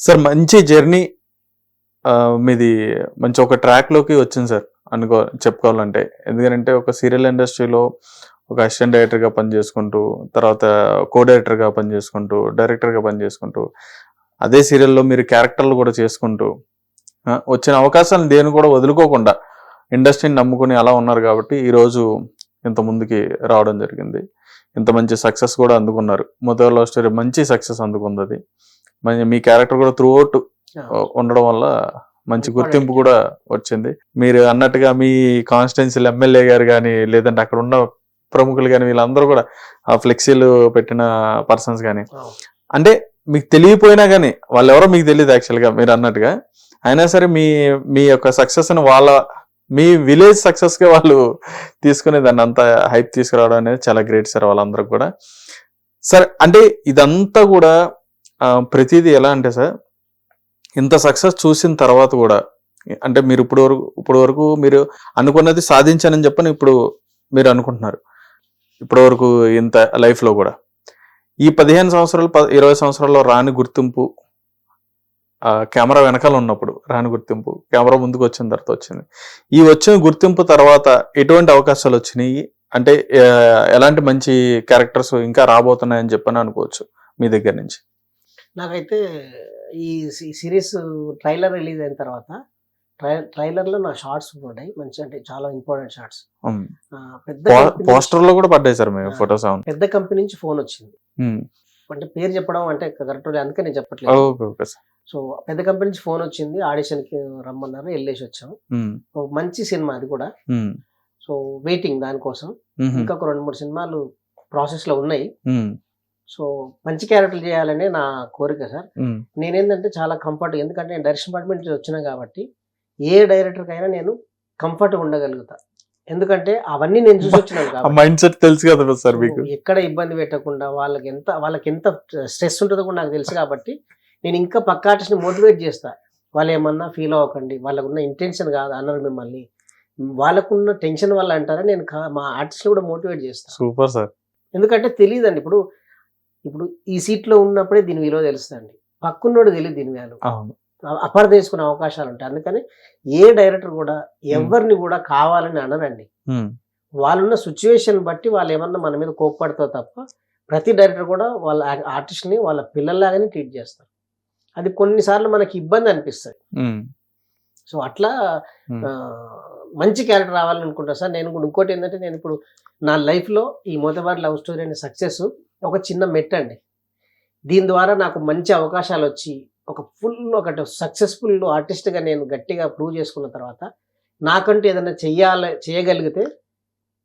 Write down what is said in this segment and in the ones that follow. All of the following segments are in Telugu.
సార్ మంచి జర్నీ మీది మంచి ఒక ట్రాక్లోకి వచ్చింది సార్ అనుకో చెప్పుకోవాలంటే. ఎందుకంటే ఒక సీరియల్ ఇండస్ట్రీలో ఒక అసిస్టెంట్ డైరెక్టర్గా పనిచేసుకుంటూ తర్వాత కో డైరెక్టర్గా పనిచేసుకుంటూ డైరెక్టర్గా పనిచేసుకుంటూ అదే సీరియల్లో మీరు క్యారెక్టర్లు కూడా చేసుకుంటూ వచ్చిన అవకాశాలను దేని కూడా వదులుకోకుండా ఇండస్ట్రీని నమ్ముకుని అలా ఉన్నారు కాబట్టి ఈరోజు ఇంత ముందుకి రావడం జరిగింది. ఇంత మంచి సక్సెస్ కూడా అందుకున్నారు. మొదటి లవ్ స్టోరీ మంచి సక్సెస్ అందుకుంది మీ క్యారెక్టర్ కూడా త్రూ అవుట్ ఉండడం వల్ల మంచి గుర్తింపు కూడా వచ్చింది. మీరు అన్నట్టుగా మీ కాన్స్టిట్యున్సీలు ఎమ్మెల్యే గారు కానీ లేదంటే అక్కడ ఉన్న ప్రముఖులు కానీ వీళ్ళందరూ కూడా ఆ ఫ్లెక్సీలు పెట్టిన పర్సన్స్ కానీ అంటే మీకు తెలియపోయినా కానీ వాళ్ళు ఎవరో మీకు తెలియదు యాక్చువల్గా మీరు అన్నట్టుగా. అయినా సరే మీ మీ యొక్క సక్సెస్ని వాళ్ళ మీ విలేజ్ సక్సెస్గా వాళ్ళు తీసుకునే దాన్ని అంతా హైప్ తీసుకురావడం అనేది చాలా గ్రేట్ సార్ వాళ్ళందరూ కూడా. సార్ అంటే ఇదంతా కూడా ప్రతిదీ ఎలా అంటే సార్ ఇంత సక్సెస్ చూసిన తర్వాత కూడా అంటే మీరు ఇప్పుడు వరకు ఇప్పుడు వరకు మీరు అనుకున్నది సాధించానని చెప్పని ఇప్పుడు మీరు అనుకుంటున్నారు. ఇప్పటి వరకు ఇంత లైఫ్లో కూడా. ఈ పదిహేను సంవత్సరాలు ప- ఇరవై సంవత్సరాల్లో రాని గుర్తింపు కెమెరా వెనకాల ఉన్నప్పుడు రాని గుర్తింపు కెమెరా ముందుకు వచ్చిన తర్వాత వచ్చింది. ఈ వచ్చిన గుర్తింపు తర్వాత ఎటువంటి అవకాశాలు వచ్చినాయి? అంటే ఎలాంటి మంచి క్యారెక్టర్స్ ఇంకా రాబోతున్నాయని చెప్పని అనుకోవచ్చు మీ దగ్గర నుంచి. నాకైతే ఈ సిరీస్ ట్రైలర్ రిలీజ్ అయిన తర్వాత ట్రై- ట్రైలర్లో నా షార్ట్స్ ఉన్నాయి మంచి అంటే చాలా ఇంపార్టెంట్ షార్ట్స్. పెద్ద పోస్టర్లో కూడా పడ్డాయి సార్ మేము. ఫొటోస్ పెద్ద కంపెనీ నుంచి ఫోన్ వచ్చింది. అంటే పేరు చెప్పడం అంటే కరెక్ట్ అందుకే నేను చెప్పట్లేదు. సో పెద్ద కంపెనీ నుంచి ఫోన్ వచ్చింది. ఆడిషన్కి రమ్మన్నారు. వెళ్ళేసి వచ్చాం. మంచి సినిమా అది కూడా. సో వెయిటింగ్ దానికోసం. ఇంకా ఒక రెండు మూడు సినిమాలు ప్రాసెస్లో ఉన్నాయి. సో మంచి క్యారెక్టర్ చేయాలనే నా కోరిక సార్. నేనేంటంటే చాలా కంఫర్ట్ ఎందుకంటే నేను డైరెక్షన్ డిపార్ట్మెంట్ వచ్చినా కాబట్టి ఏ డైరెక్టర్కైనా నేను కంఫర్ట్ ఉండగలుగుతా. ఎందుకంటే అవన్నీ నేను చూసి వచ్చినాను మైండ్ సెట్ తెలుసు కదా సార్ మీకు. ఎక్కడ ఇబ్బంది పెట్టకుండా వాళ్ళకి ఎంత వాళ్ళకి ఎంత స్ట్రెస్ ఉంటుందో కూడా నాకు తెలుసు కాబట్టి నేను ఇంకా పక్క ఆర్టిస్ట్ని మోటివేట్ చేస్తా. వాళ్ళు ఏమన్నా ఫీల్ అవ్వకండి వాళ్ళకు ఉన్న ఇంటెన్షన్ కాదు అన్నారు మిమ్మల్ని. వాళ్ళకున్న టెన్షన్ వల్ల అంటారా నేను మా ఆర్టిస్ట్ని కూడా మోటివేట్ చేస్తాను సూపర్ సార్. ఎందుకంటే తెలియదండి ఇప్పుడు ఇప్పుడు ఈ సీట్లో ఉన్నప్పుడే దీని విలువ తెలుస్తుంది పక్కున్నోడు తెలియదు దీని విలువ అవును. అపార్థం చేసుకునే అవకాశాలు ఉంటాయి. అందుకని ఏ డైరెక్టర్ కూడా ఎవరిని కూడా కావాలని అనరండి. వాళ్ళున్న సిచ్యువేషన్ బట్టి వాళ్ళు ఏమన్నా మన మీద కోప్పడతారు తప్ప ప్రతి డైరెక్టర్ కూడా వాళ్ళ ఆర్టిస్ట్ని వాళ్ళ పిల్లల్లాగానే ట్రీట్ చేస్తారు. అది కొన్నిసార్లు మనకి ఇబ్బంది అనిపిస్తుంది. సో అట్లా మంచి క్యారెక్టర్ రావాలని అనుకుంటా సార్. నేను కూడా ఇంకోటి ఏంటంటే నేను ఇప్పుడు నా లైఫ్లో ఈ మొదటివారి లవ్ స్టోరీ అనే సక్సెస్ ఒక చిన్న మెట్ అండి. దీని ద్వారా నాకు మంచి అవకాశాలు వచ్చి ఒక ఫుల్ ఒకటి సక్సెస్ఫుల్ ఆర్టిస్ట్గా నేను గట్టిగా ప్రూవ్ చేసుకున్న తర్వాత నాకంటూ ఏదైనా చెయ్యాలి చేయగలిగితే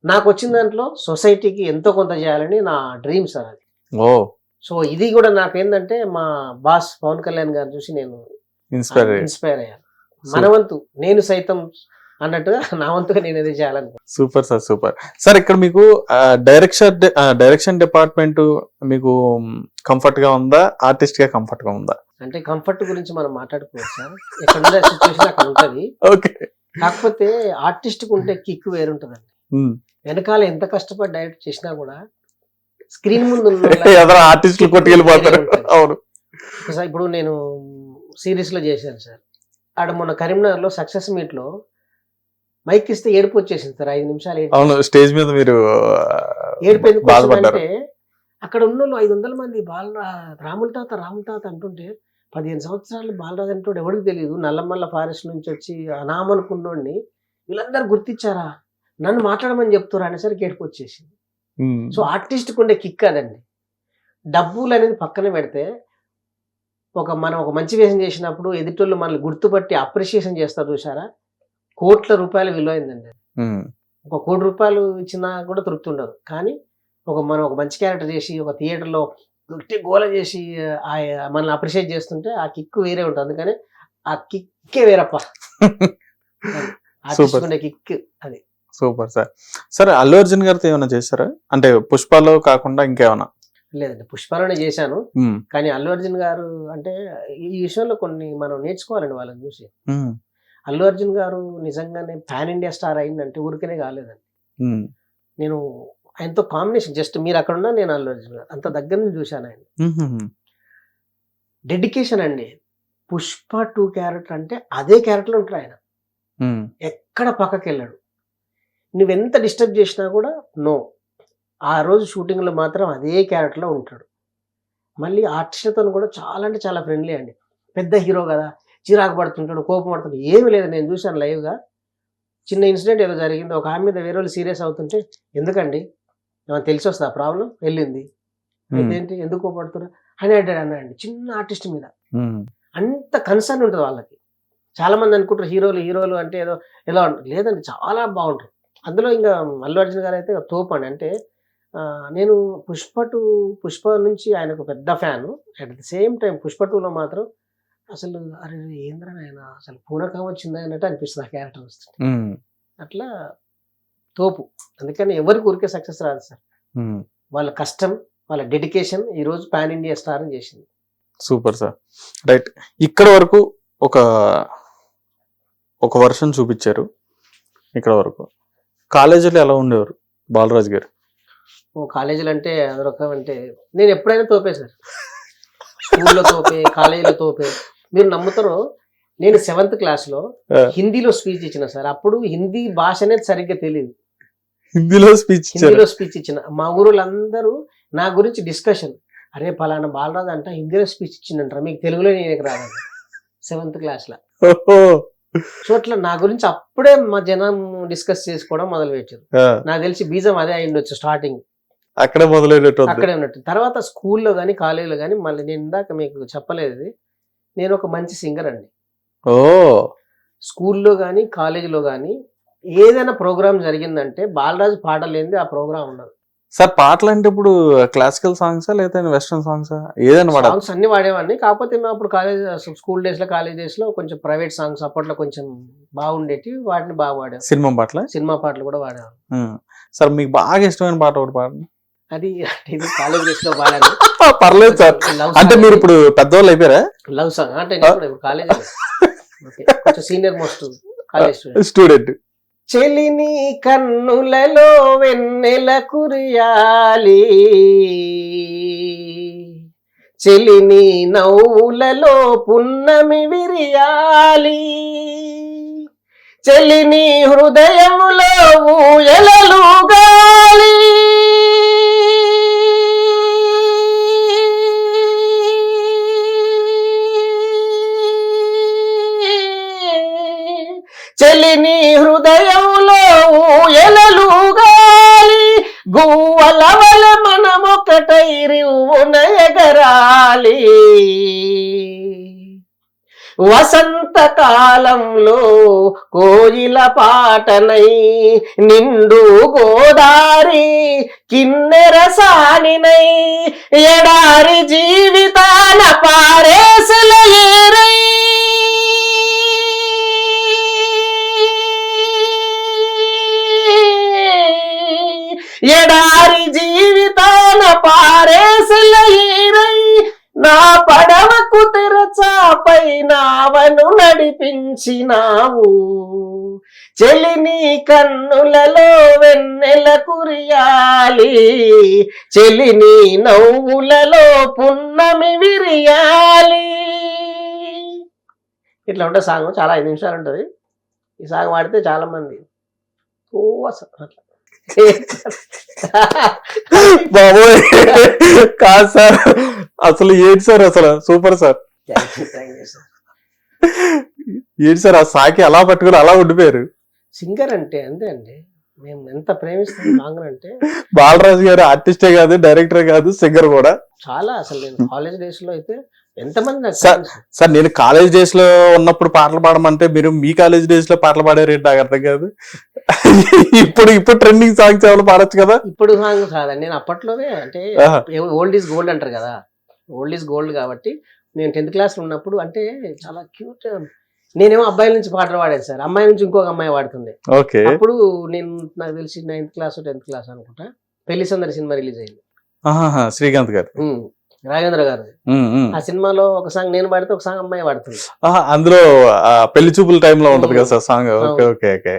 నాకు వచ్చిన దాంట్లో సొసైటీకి ఎంతో కొంత చేయాలని నా డ్రీమ్ సార్ అది. ఓ. సో ఇది కూడా నాకేందంటే మా బాస్ పవన్ కళ్యాణ్ గారు చూసి నేను ఇన్స్పైర్ ఇన్స్పైర్ అయ్యాను. మన వంతు నేను సైతం అన్నట్టుగా నా వంతుగా నేను ఏదో చేయాలనుకుంటున్నాను సూపర్ సార్ సూపర్ సార్ ఇక్కడ మీకు డైరెక్షన్ డైరెక్షన్ డిపార్ట్మెంట్ మీకు కంఫర్ట్గా ఉందా? ఆర్టిస్ట్గా కంఫర్ట్గా ఉందా? అంటే కంఫర్ట్ గురించి మనం మాట్లాడుకోవచ్చు సార్ ఎక్కడ సిచ్యువేషన్ అక్కడ ఉంటుంది. ఓకే కాకపోతే ఆర్టిస్ట్కు ఉంటే కిక్ వేరుంటుందండి. వెనకాల ఎంత కష్టపడి డైరెక్ట్ చేసినా కూడా స్క్రీన్ ముందు ఆర్టిస్టులు కొట్టుకెళ్ళిపోతారు. ఉంటుంది. అవును. సార్, ఇప్పుడు నేను సిరీస్లో చేశాను సార్ ఆడ మొన్న కరీంనగర్లో సక్సెస్ మీట్లో మైక్ ఇస్తే ఏడుపు వచ్చేసింది సార్ ఐదు నిమిషాలు. అవును స్టేజ్ మీద మీరు ఏడుపు ఎందుకు బాధపడ్డారు? వచ్చిందంటే అక్కడ ఉన్న వాళ్ళు ఐదు వందల మంది బాల రాముల తాత రాముల తాత అంటుంటే పదిహేను సంవత్సరాలు బాలరాజు అంటుంటే ఎవరికి తెలియదు? నల్లమల్ల ఫారెస్ట్ నుంచి వచ్చి అనామనుకున్నోడిని వీళ్ళందరూ గుర్తించారా? నన్ను మాట్లాడమని చెప్తారా అనేసరికి ఏడుపు వచ్చేసింది. సో ఆర్టిస్ట్ ఉండే కిక్ అదండి. డబ్బులు అనేది పక్కన పెడితే ఒక మనం ఒక మంచి వేషం చేసినప్పుడు ఎదుటోళ్ళు మనల్ని గుర్తుపట్టి అప్రిషియేషన్ చేస్తారు చూసారా కోట్ల రూపాయల విలువైందండి. ఒక కోటి రూపాయలు ఇచ్చినా కూడా తృప్తి ఉండదు. కానీ ఒక మనం ఒక మంచి క్యారెక్టర్ చేసి ఒక థియేటర్లో గట్టి గోల చేసి ఆ మనల్ని అప్రిషియేట్ చేస్తుంటే ఆ కిక్ వేరే ఉంటుంది. అందుకని ఆ కిక్కే వేరప్ప. ఆర్టిస్ట్ కిక్ అది. Super sir. సరే అల్లు అర్జున్ గారితో ఏమైనా చేశారా? అంటే పుష్పలో కాకుండా ఇంకేమైనా? లేదండి పుష్పలోనే చేశాను. కానీ అల్లు అర్జున్ గారు అంటే ఈ విషయంలో కొన్ని మనం నేర్చుకోవాలండి వాళ్ళని చూసి. అల్లు అర్జున్ గారు నిజంగానే పాన్ ఇండియా స్టార్ అయిందంటే ఊరికనే కాలేదండి. నేను ఆయనతో కాంబినేషన్ జస్ట్ మీరు అక్కడ ఉన్నా నేను అల్లు అర్జున్ గారు అంత దగ్గర నుంచి చూశాను ఆయన. డెడికేషన్ అండి. పుష్ప టూ క్యారెక్టర్ అంటే అదే క్యారెక్టర్ ఉంటాడు ఆయన. ఎక్కడ పక్కకి వెళ్ళాడు నువ్వెంత డిస్టర్బ్ చేసినా కూడా నో. ఆ రోజు షూటింగ్లో మాత్రం అదే క్యారెక్టర్లో ఉంటాడు. మళ్ళీ ఆర్టిస్ట్లతో కూడా చాలా అంటే చాలా ఫ్రెండ్లీ అండి. పెద్ద హీరో కదా చిరాకు పడుతుంటాడు కోపం పడుతుంటాడు ఏమీ లేదు. నేను చూశాను లైవ్గా. చిన్న ఇన్సిడెంట్ ఏదో జరిగింది. ఒక ఆమె మీద వేరే వాళ్ళు సీరియస్ అవుతుంటే ఎందుకండి? ఏమైనా తెలిసి వస్తా ప్రాబ్లం? వెళ్ళింది. ఏంటి ఎందుకు కోపడుతున్నారు? అని అడ్డాడు అన్నాడు చిన్న ఆర్టిస్ట్ మీద. అంత కన్సర్న్ ఉంటుంది వాళ్ళకి. చాలా మంది అనుకుంటారు హీరోలు హీరోలు అంటే ఏదో ఎలా ఉంటుంది లేదండి చాలా బాగుంటారు. అందులో ఇంకా అల్లు అర్జున్ గారు అయితే తోపు అండి. అంటే ఆ, నేను పుష్ప టూ పుష్ప నుంచి ఆయనకు పెద్ద fan. At the same time Pushpa టూలో మాత్రం అసలు అరే ఏంద్రా ఆయన అసలు పూనకం వచ్చిందా అన్నట్టు అనిపిస్తుంది ఆ క్యారెక్టర్ వస్తుంది అట్లా తోపు. అందుకని ఎవరికి ఊరికే సక్సెస్ రాదు సార్. వాళ్ళ కష్టం వాళ్ళ డెడికేషన్ ఈ రోజు పాన్ ఇండియా స్టార్ అని చేసింది. Super sir. రైట్. ఇక్కడ వరకు ఒక ఒక వర్షన్ చూపించారు. ఇక్కడ వరకు. కాలేజీలో ఎలా ఉండేవారు? బాలరాజ్ గారు? కాలేజీలు అంటే అదొక అంటే నేను ఎప్పుడైనా తోపే సార్. స్కూల్లో తోపే కాలేజీలో తోపే. మీరు నమ్ముతారో? నేను సెవెంత్ క్లాస్లో. హిందీలో స్పీచ్ ఇచ్చిన సార్. అప్పుడు హిందీ భాష అనేది సరిగ్గా తెలియదు. హిందీలో స్పీచ్ హిందీలో స్పీచ్ ఇచ్చిన. మా ఊరోళ్ళందరూ నా గురించి డిస్కషన్. అరే పలానా బాలరాజు అంట హిందీలో స్పీచ్ ఇచ్చిందంటారా మీకు తెలుగులో నేను రాదు సెవెంత్ క్లాస్లో. సో అట్లా నా గురించి అప్పుడే మా జనం డిస్కస్ చేసుకోవడం మొదలు పెట్టారు నాకు తెలిసి బీజం అదే అయిండొచ్చు స్టార్టింగ్. అక్కడే మొదలైనట్టు. అక్కడే ఉన్నట్టు. తర్వాత స్కూల్లో కానీ కాలేజీలో కానీ మళ్ళీ నేను ఇందాక మీకు చెప్పలేదు. నేను ఒక మంచి సింగర్ అండి. ఓ! స్కూల్లో కానీ కాలేజీలో కానీ ఏదైనా ప్రోగ్రామ్ జరిగిందంటే బాలరాజు పాట లేనిది ఆ ప్రోగ్రామ్ ఉండదు. సార్ పాటలు అంటే ఇప్పుడు క్లాసికల్ సాంగ్సా లేదా వెస్ట్రన్ సాంగ్సా? ఏదైనా సాంగ్స్ అన్ని వాడేవాడిని. కాకపోతే మేము అప్పుడు కాలేజ్ స్కూల్ డేస్లో కాలేజ్ డేస్లో కొంచెం ప్రైవేట్ సాంగ్స్ అప్పట్లో కొంచెం బాగుండేటి వాటిని బాగా వాడేవాళ్ళం. సినిమా పాటల? సినిమా పాటలు కూడా వాడేవాళ్ళం. సార్ మీకు బాగా ఇష్టమైన పాట ఒకటి పాడండి. అది ఇది కాలేజ్ డేస్లో వాడాను పర్లేదు సార్. అంటే మీరు ఇప్పుడు పెద్దవాళ్ళు అయిపోయారా? లవ్ సాంగ్ అంటే నేను కాలేజ్ కొంచెం సీనియర్ మోస్ట్ కాలేజ్ స్టూడెంట్ చెలిని కన్నులలో వెన్నెల కురియాలి. చెలిని నవ్వులలో పున్నమి విరియాలి. చెలిని హృదయములో ఊయలలు ఎగరాలి వసంత కాలంలో కోయిల పాటనై నిండు గోదారి కిన్నెర సానినై ఎడారి జీవితాన పారేసల ఏరై. ఎడారి నా పడవకు తెరచాపై నావను నడిపించినావు. చెలిని కన్నులలో వెన్నెల కురియాలి. చెలిని నవ్వులలో పున్నమి విరియాలి. ఇట్లా ఉంటే సాంగ్ చాలా ఐదు నిమిషాలు ఉంటుంది. ఈ సాంగ్ వాడితే చాలా మంది. ఓ అసలు అట్లా. బాబోయ్ కాదు సార్. అసలు ఏంటి సార్ అసలు? Super sir. ఏంటి సార్ ఆ సాకి అలా పట్టుకుని అలా ఉండిపోయారు? సింగర్ అంటే అంతే అండి? మేము ఎంత ప్రేమిస్తాం సాంగ్ అంటే బాలరాజు గారు ఆర్టిస్టే కాదు డైరెక్టర్ కాదు సింగర్ కూడా చాలా అసలు నేను కాలేజ్ డేస్లో అయితే ఎంతమంది సార్. సార్ నేను కాలేజ్ డేస్లో ఉన్నప్పుడు పాటలు పాడమంటే మీరు మీ కాలేజ్ డేస్లో పాటలు పాడారేంటి నాకు అర్థం కాదు ఇప్పుడు ఇప్పుడు ట్రెండింగ్ సాంగ్స్ ఏమైనా పాడొచ్చు కదా ఇప్పుడు సాంగ్ కాదండి నేను అప్పట్లోనే అంటే. ఓల్డ్ ఈజ్ గోల్డ్ అంటారు కదా ఓల్డ్ ఈజ్ గోల్డ్ కాబట్టి నేను టెన్త్ క్లాస్లో ఉన్నప్పుడు అంటే చాలా క్యూట్ నేనేమో అబ్బాయిల నుంచి పాటలు పాడాను సార్. అమ్మాయి నుంచి ఇంకొక అమ్మాయి పాడుతుంది. ఓకే. అప్పుడు నేను నాకు తెలిసి నైన్త్ క్లాస్ టెన్త్ క్లాస్ అనుకుంటా. పెళ్ళి సందడి సినిమా రిలీజ్ అయింది. శ్రీకాంత్ గారు రాఘవేంద్ర గారు. ఆ సినిమాలో ఒక సాంగ్ నేను పాడితే ఒక సాంగ్ అమ్మాయి పాడుతుంది. అందులో పెళ్ళి చూపుల టైంలో ఉంటది కదా sir song? Okay. Okay okay.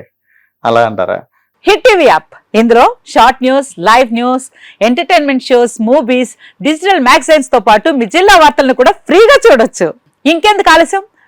అలా అంటారా? Hit TV app. ఇందులో short news live news entertainment shows movies digital మ్యాగజైన్స్తో పాటు మీ జిల్లా వార్తలను కూడా ఫ్రీగా చూడొచ్చు. ఇంకెందుకు ఆలస్యం?